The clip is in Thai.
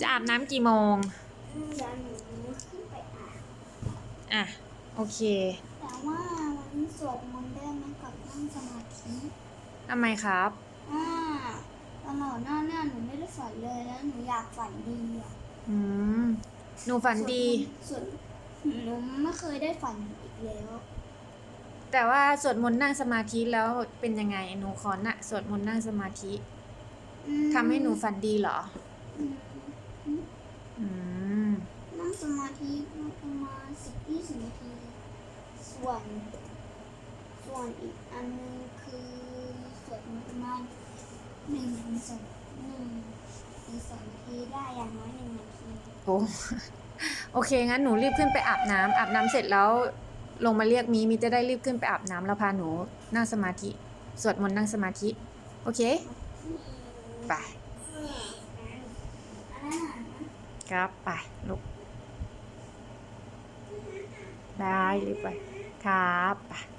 จะอาบน้ำกี่โมง เดี๋ยวหนูขึ้นไปอาบอะ โอเคแต่ว่าวันนี้สวดมนต์ได้ไหมกับนั่งสมาธิทำไมครับ อ่าตลอดหน้าเนี่ยหนูไม่ได้ฝันเลยแล้วหนูอยากฝันดีอะอืม หนูฝันดีส่วนหนูไม่เคยได้ฝันอีกแล้ว แต่ว่าสวดมนต์นั่งสมาธิแล้วเป็นยังไง หนูขอนะสวดมนต์นั่งสมาธิอืมทำให้หนูฝันดีเหรอ อืม อืม นั่งสมาธิประมาณสิบยี่สิบนาที ส่วน ส่วนอีกอันนึงคือสวดมนต์ประมาณหนึ่งถึงสองหนึ่งถึงสองนาทีได้อย่างน้อยหนึ่งนาทีโอ้โอเค งั้นหนูรีบขึ้นไปอาบน้ำอาบน้ำเสร็จแล้วลงมาเรียกมีมีจะได้รีบขึ้นไปอาบน้ำแล้วพาหนูนั่งสมาธิ สวดมนต์นั่งสมาธิ โอเค ไปอันนั้นอะครับ ไป ลูก ได้รีบไป ครับ